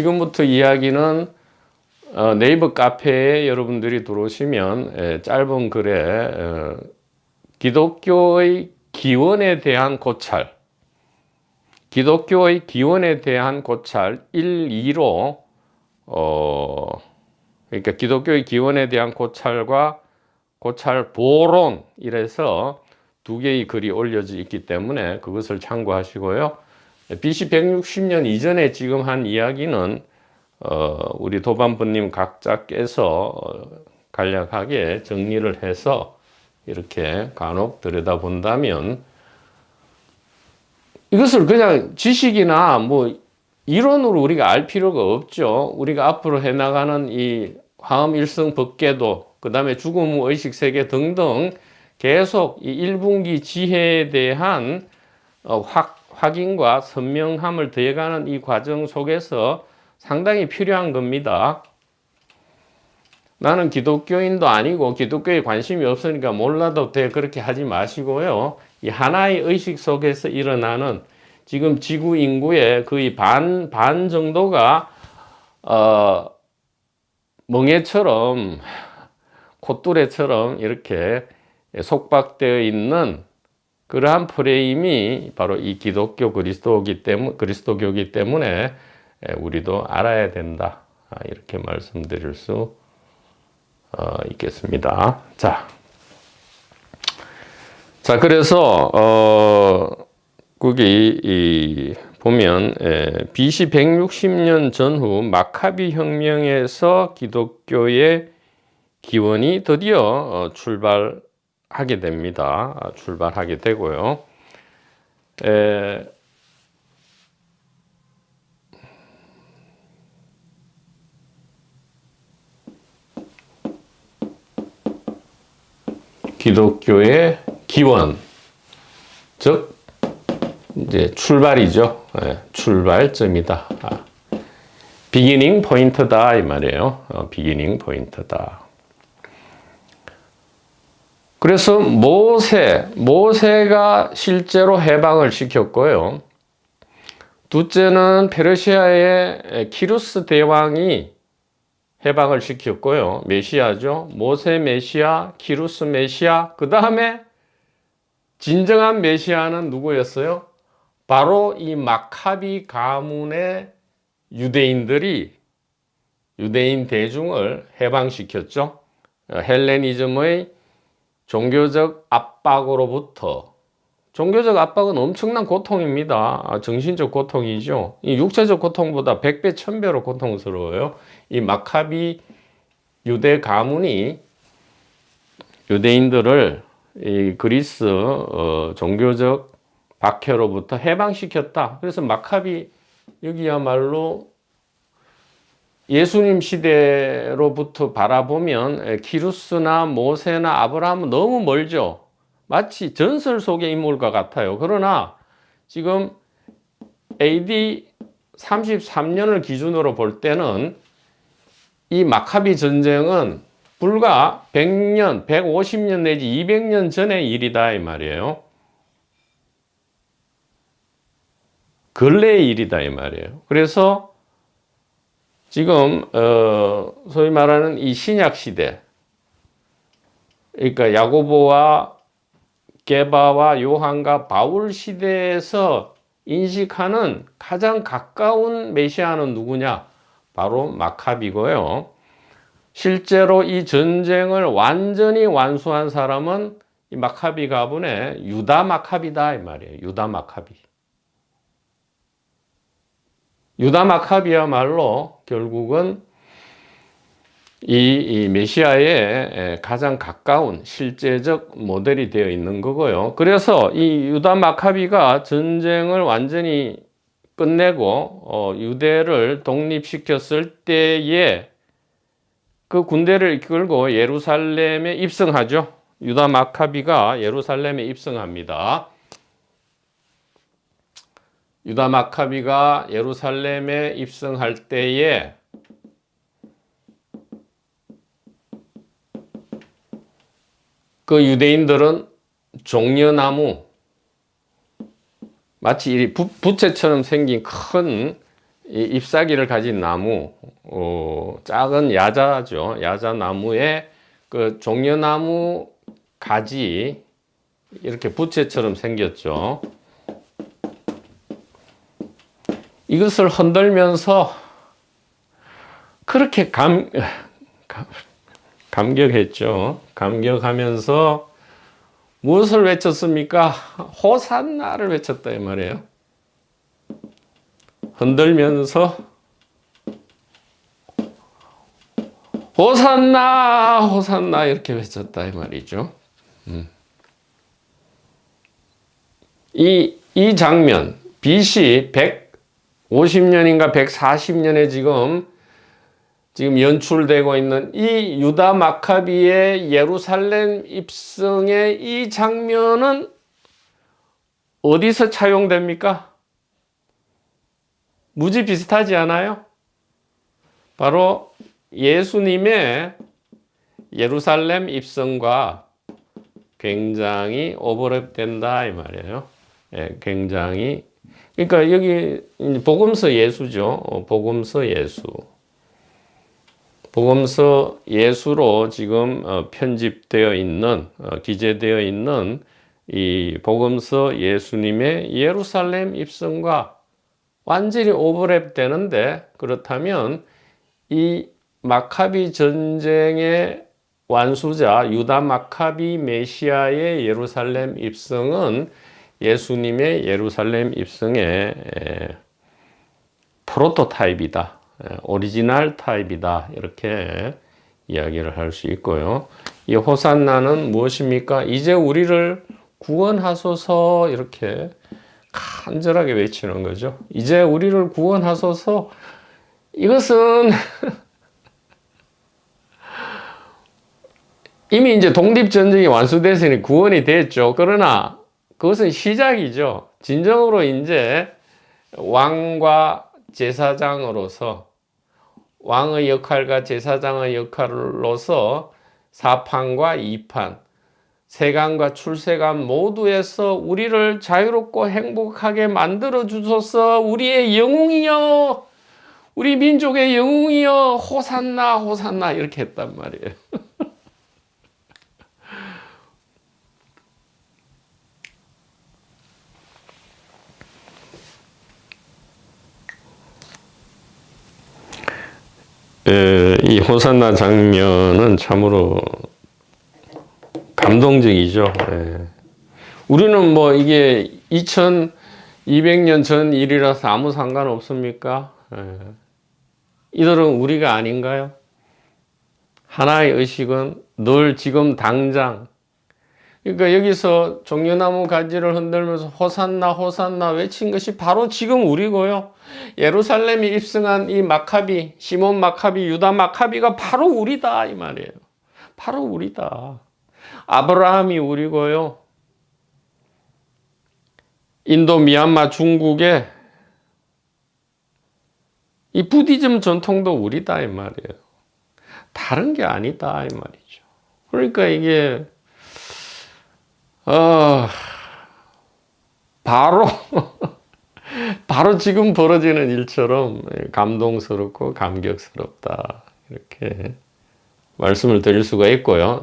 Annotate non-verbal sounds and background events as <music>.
지금부터 이야기는 어, 네이버 카페에 여러분들이 들어오시면 에, 짧은 글에 어, 기독교의 기원에 대한 고찰, 기독교의 기원에 대한 고찰 1, 2로 어, 그러니까 기독교의 기원에 대한 고찰과 고찰 보론 이래서 두 개의 글이 올려져 있기 때문에 그것을 참고하시고요. BC 160년 이전에 지금 한 이야기는 어, 우리 도반부님 각자께서 어, 간략하게 정리를 해서 이렇게 간혹 들여다본다면 이것을 그냥 지식이나 뭐 이론으로 우리가 알 필요가 없죠. 우리가 앞으로 해나가는 이 화음 일성 법계도, 그 다음에 죽음 후 의식 세계 등등 계속 이 1분기 지혜에 대한 어, 확, 확인과 선명함을 더해가는 이 과정 속에서 상당히 필요한 겁니다. 나는 기독교인도 아니고 기독교에 관심이 없으니까 몰라도 돼 그렇게 하지 마시고요. 이 하나의 의식 속에서 일어나는 지금 지구 인구의 거의 반, 반 정도가 어, 멍해처럼 콧뚜레처럼 이렇게 속박되어 있는 그러한 프레임이 바로 이 기독교 그리스도기 때문 그리스도교기 때문에 우리도 알아야 된다 아, 이렇게 말씀드릴 수 어, 있겠습니다. 자, 자 그래서 어, 거기 이, 보면 에, BC 160년 전후 마카비 혁명에서 기독교의 기원이 드디어 어, 출발 하게 됩니다. 아, 출발하게 되고요. 에, 기독교의 기원, 즉 이제 출발이죠. 예, 출발점이다. 아, 비기닝 포인트다 이 말이에요. 어, 비기닝 포인트다. 그래서 모세, 모세가 실제로 해방을 시켰고요. 둘째는 페르시아의 키루스 대왕이 해방을 시켰고요. 메시아죠. 모세 메시아, 키루스 메시아. 그 다음에 진정한 메시아는 누구였어요? 바로 이 마카비 가문의 유대인들이 유대인 대중을 해방시켰죠. 어, 헬레니즘의 종교적 압박으로부터 종교적 압박은 엄청난 고통입니다. 아, 정신적 고통이죠. 이 육체적 고통보다 100배, 1000배로 고통스러워요. 이 마카비 유대 가문이 유대인들을 이 그리스 어, 종교적 박해로부터 해방시켰다. 그래서 마카비 여기야말로 예수님 시대로부터 바라보면 키루스나 모세나 아브라함은 너무 멀죠. 마치 전설 속의 인물과 같아요. 그러나 지금 AD 33년을 기준으로 볼 때는 이 마카비 전쟁은 불과 100년, 150년 내지 200년 전의 일이다 이 말이에요. 근래의 일이다 이 말이에요. 그래서 지금 어 소위 말하는 이 신약 시대 그러니까 야고보와 게바와 요한과 바울 시대에서 인식하는 가장 가까운 메시아는 누구냐? 바로 마카비고요. 실제로 이 전쟁을 완전히 완수한 사람은 이 마카비 가문의 유다 마카비다 이 말이에요. 유다 마카비. 유다 마카비야말로 결국은 이, 이 메시아의 가장 가까운 실제적 모델이 되어 있는 거고요. 그래서 이 유다 마카비가 전쟁을 완전히 끝내고 어, 유대를 독립시켰을 때에 그 군대를 이끌고 예루살렘에 입성하죠. 유다 마카비가 예루살렘에 입성합니다. 유다 마카비가 예루살렘에 입성할 때에 그 유대인들은 종려나무 마치 이 부, 부채처럼 생긴 큰이 잎사귀를 가진 나무, 어, 작은 야자죠. 야자 나무에 그 종려나무 가지 이렇게 부채처럼 생겼죠. 이것을 흔들면서 그렇게 감, 감 감격했죠. 감격하면서 무엇을 외쳤습니까? 호산나를 외쳤다 이 말이에요. 흔들면서 호산나 호산나 이렇게 외쳤다 이 말이죠. 음. 이, 이 장면 BC 150년인가 140년에 지금 지금 연출되고 있는 이 유다 마카비의 예루살렘 입성의 이 장면은 어디서 차용됩니까? 무지 비슷하지 않아요? 바로 예수님의 예루살렘 입성과 굉장히 오버랩된다 이 말이에요. 예, 굉장히 그러니까 여기 복음서 예수죠. 어, 복음서 예수. 복음서 예수로 지금 어, 편집되어 있는 어, 기재되어 있는 이 복음서 예수님의 예루살렘 입성과 완전히 오버랩 되는데 그렇다면 이 마카비 전쟁의 완수자 유다 마카비 메시아의 예루살렘 입성은 예수님의 예루살렘 입성의 에, 프로토타입이다. 에, 오리지널 타입이다. 이렇게 이야기를 할 수 있고요. 이 호산나는 무엇입니까? 이제 우리를 구원하소서 이렇게 간절하게 외치는 거죠. 이제 우리를 구원하소서 이것은 <laughs> 이미 이제 독립전쟁이 완수됐으니 구원이 됐죠. 그러나 그것은 시작이죠. 진정으로 이제 왕과 제사장으로서 왕의 역할과 제사장의 역할로서 사판과 이판, 세간과 출세간 모두에서 우리를 자유롭고 행복하게 만들어 주소서 우리의 영웅이여 우리 민족의 영웅이여 호산나 호산나 이렇게 했단 말이에요. <laughs> 이 호산나 장면은 참으로 감동적이죠. 예. 우리는 뭐 이게 2200년 전 일이라서 아무 상관 없습니까? 예. 이들은 우리가 아닌가요? 하나의 의식은 늘 지금 당장 그러니까 여기서 종려나무 가지를 흔들면서 호산나 호산나 외친 것이 바로 지금 우리고요. 예루살렘이 입성한 이 마카비, 시몬 마카비, 유다 마카비가 바로 우리다 이 말이에요. 바로 우리다. 아브라함이 우리고요. 인도, 미얀마, 중국의 이 부디즘 전통도 우리다 이 말이에요. 다른 게 아니다 이 말이죠. 그러니까 이게 어, 바로 <laughs> 바로 지금 벌어지는 일처럼 감동스럽고 감격스럽다 이렇게 말씀을 드릴 수가 있고요.